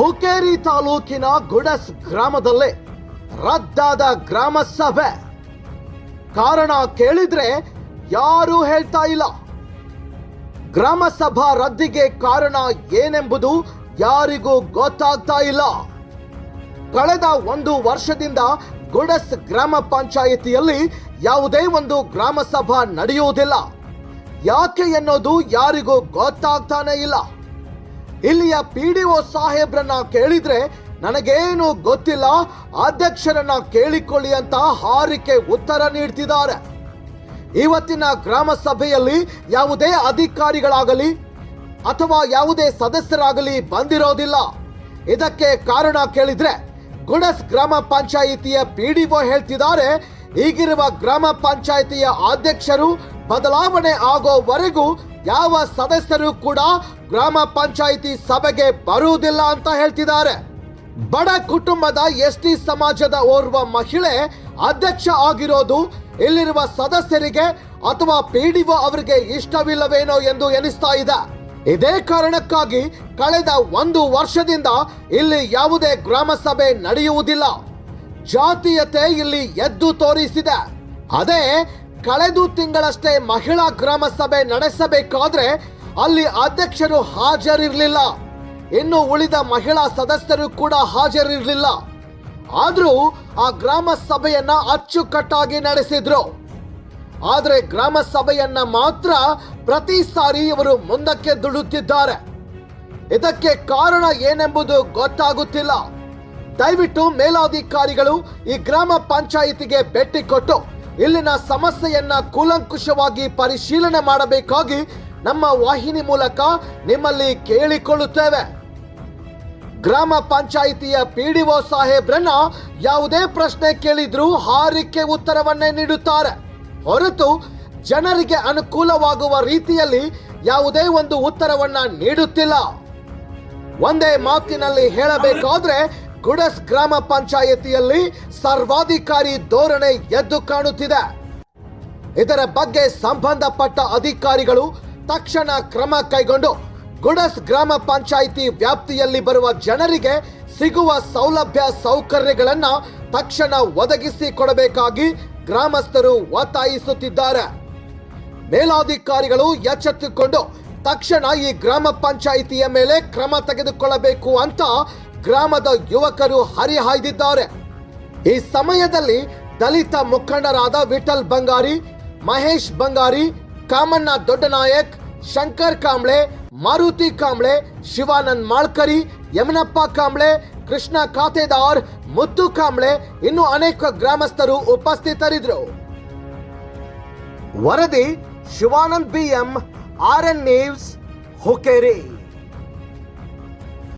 ಹುಕ್ಕೇರಿ ತಾಲೂಕಿನ ಗುಡಸ್ ಗ್ರಾಮದಲ್ಲೇ ರದ್ದಾದ ಗ್ರಾಮ ಸಭೆ. ಕಾರಣ ಕೇಳಿದ್ರೆ ಯಾರೂ ಹೇಳ್ತಾ ಇಲ್ಲ. ಗ್ರಾಮ ಸಭಾ ರದ್ದಿಗೆ ಕಾರಣ ಏನೆಂಬುದು ಯಾರಿಗೂ ಗೊತ್ತಾಗ್ತಾ ಇಲ್ಲ. ಕಳೆದ ಒಂದು ವರ್ಷದಿಂದ ಗುಡಸ್ ಗ್ರಾಮ ಪಂಚಾಯಿತಿಯಲ್ಲಿ ಯಾವುದೇ ಒಂದು ಗ್ರಾಮ ಸಭಾ ನಡೆಯುವುದಿಲ್ಲ. ಯಾಕೆ ಎನ್ನೋದು ಯಾರಿಗೂ ಗೊತ್ತಾಗ್ತಾನೆ ಇಲ್ಲ. ಇಲ್ಲಿಯ ಪಿ ಡಿ ಒ ಸಾಹೇಬ್ರನ್ನ ಕೇಳಿದ್ರೆ ನನಗೇನು ಗೊತ್ತಿಲ್ಲ, ಅಧ್ಯಕ್ಷರನ್ನ ಕೇಳಿಕೊಳ್ಳಿ ಅಂತ ಹಾರಿಕೆ ಉತ್ತರ ನೀಡ್ತಿದ್ದಾರೆ. ಇವತ್ತಿನ ಗ್ರಾಮ ಸಭೆಯಲ್ಲಿ ಯಾವುದೇ ಅಧಿಕಾರಿಗಳಾಗಲಿ ಅಥವಾ ಯಾವುದೇ ಸದಸ್ಯರಾಗಲಿ ಬಂದಿರೋದಿಲ್ಲ. ಇದಕ್ಕೆ ಕಾರಣ ಕೇಳಿದ್ರೆ ಗುಣಸ್ ಗ್ರಾಮ ಪಂಚಾಯಿತಿಯ ಪಿ ಡಿ ಒ ಹೇಳ್ತಿದ್ದಾರೆ, ಈಗಿರುವ ಗ್ರಾಮ ಪಂಚಾಯಿತಿಯ ಅಧ್ಯಕ್ಷರು ಬದಲಾವಣೆ ಆಗೋವರೆಗೂ ಯಾವ ಸದಸ್ಯರು ಕೂಡ ಗ್ರಾಮ ಪಂಚಾಯಿತಿ ಸಭೆಗೆ ಬರುವುದಿಲ್ಲ ಅಂತ ಹೇಳ್ತಿದ್ದಾರೆ. ಬಡ ಕುಟುಂಬದ ಎಸ್ಟಿ ಸಮಾಜದ ಓರ್ವ ಮಹಿಳೆ ಅಧ್ಯಕ್ಷ ಆಗಿರೋದು ಇಲ್ಲಿರುವ ಸದಸ್ಯರಿಗೆ ಅಥವಾ ಪಿಡಿಒ ಅವರಿಗೆ ಇಷ್ಟವಿಲ್ಲವೇನೋ ಎಂದು ಎನಿಸ್ತಾ ಇದೆ. ಇದೇ ಕಾರಣಕ್ಕಾಗಿ ಕಳೆದ ಒಂದು ವರ್ಷದಿಂದ ಇಲ್ಲಿ ಯಾವುದೇ ಗ್ರಾಮ ಸಭೆ ನಡೆಯುವುದಿಲ್ಲ. ಜಾತೀಯತೆ ಇಲ್ಲಿ ಎದ್ದು ತೋರಿಸಿದೆ. ಅದೇ ಕಳೆದು ತಿಂಗಳಷ್ಟೇ ಮಹಿಳಾ ಗ್ರಾಮ ಸಭೆ ನಡೆಸಬೇಕಾದ್ರೆ ಅಲ್ಲಿ ಅಧ್ಯಕ್ಷರು ಹಾಜರಿರಲಿಲ್ಲ. ಇನ್ನು ಉಳಿದ ಮಹಿಳಾ ಸದಸ್ಯರು ಕೂಡ ಹಾಜರಿರಲಿಲ್ಲ. ಆದರೂ ಆ ಗ್ರಾಮ ಸಭೆಯನ್ನ ಅಚ್ಚುಕಟ್ಟಾಗಿ ನಡೆಸಿದ್ರು. ಆದರೆ ಗ್ರಾಮ ಸಭೆಯನ್ನ ಮಾತ್ರ ಪ್ರತಿ ಸಾರಿ ಇವರು ಮುಂದಕ್ಕೆ ದುಡುತ್ತಿದ್ದಾರೆ. ಇದಕ್ಕೆ ಕಾರಣ ಏನೆಂಬುದು ಗೊತ್ತಾಗುತ್ತಿಲ್ಲ. ದಯವಿಟ್ಟು ಮೇಲಾಧಿಕಾರಿಗಳು ಈ ಗ್ರಾಮ ಪಂಚಾಯಿತಿಗೆ ಭೇಟಿ ಕೊಟ್ಟು ಇಲ್ಲಿನ ಸಮಸ್ಯೆಯನ್ನ ಕೂಲಂಕುಷವಾಗಿ ಪರಿಶೀಲನೆ ಮಾಡಬೇಕಾಗಿ ನಮ್ಮ ವಾಹಿನಿ ಮೂಲಕ ನಿಮ್ಮಲ್ಲಿ ಕೇಳಿಕೊಳ್ಳುತ್ತೇವೆ. ಗ್ರಾಮ ಪಂಚಾಯಿತಿಯ ಪಿಡಿಒ ಸಾಹೇಬ್ರನ್ನ ಯಾವುದೇ ಪ್ರಶ್ನೆ ಕೇಳಿದ್ರೂ ಹಾರಿಕೆ ಉತ್ತರವನ್ನೇ ನೀಡುತ್ತಾರೆ. ಹೊರತು ಜನರಿಗೆ ಅನುಕೂಲವಾಗುವ ರೀತಿಯಲ್ಲಿ ಯಾವುದೇ ಒಂದು ಉತ್ತರವನ್ನ ನೀಡುತ್ತಿಲ್ಲ. ಒಂದೇ ಮಾತಿನಲ್ಲಿ ಹೇಳಬೇಕಾದ್ರೆ ಗುಡಸ್ ಗ್ರಾಮ ಪಂಚಾಯಿತಿಯಲ್ಲಿ ಸರ್ವಾಧಿಕಾರಿ ಧೋರಣೆ ಎದ್ದು ಕಾಣುತ್ತಿದೆ. ಇದರ ಬಗ್ಗೆ ಸಂಬಂಧಪಟ್ಟ ಅಧಿಕಾರಿಗಳು ತಕ್ಷಣ ಕ್ರಮ ಕೈಗೊಂಡು ಗುಡಸ್ ಗ್ರಾಮ ಪಂಚಾಯಿತಿ ವ್ಯಾಪ್ತಿಯಲ್ಲಿ ಬರುವ ಜನರಿಗೆ ಸಿಗುವ ಸೌಲಭ್ಯ ಸೌಕರ್ಯಗಳನ್ನ ತಕ್ಷಣ ಒದಗಿಸಿ ಕೊಡಬೇಕಾಗಿ ಗ್ರಾಮಸ್ಥರು ಒತ್ತಾಯಿಸುತ್ತಿದ್ದಾರೆ. ಮೇಲಾಧಿಕಾರಿಗಳು ಎಚ್ಚೆತ್ತುಕೊಂಡು ತಕ್ಷಣ ಈ ಗ್ರಾಮ ಪಂಚಾಯಿತಿಯ ಮೇಲೆ ಕ್ರಮ ತೆಗೆದುಕೊಳ್ಳಬೇಕು ಅಂತ ಗ್ರಾಮದ ಯುವಕರು ಹರಿಹಾಯ್ದಿದ್ದಾರೆ. ಈ ಸಮಯದಲ್ಲಿ ದಲಿತ ಮುಖಂಡರಾದ ವಿಠಲ್ ಬಂಗಾರಿ, ಮಹೇಶ್ ಬಂಗಾರಿ, ಕಾಮಣ್ಣ ದೊಡ್ಡನಾಯಕ್, ಶಂಕರ್ ಕಾಂಬ್ಳೆ, ಮಾರುತಿ ಕಾಂಬ್ಳೆ, ಶಿವಾನಂದ್ ಮಾಳ್ಕರಿ, ಯಮನಪ್ಪ ಕಾಂಬ್ಳೆ, ಕೃಷ್ಣ ಖಾತೆದಾರ್, ಮುತ್ತು ಕಾಂಬ್ಳೆ ಇನ್ನು ಅನೇಕ ಗ್ರಾಮಸ್ಥರು ಉಪಸ್ಥಿತರಿದ್ದರು. ವರದಿ Shivanand B M R N news, Hukeri.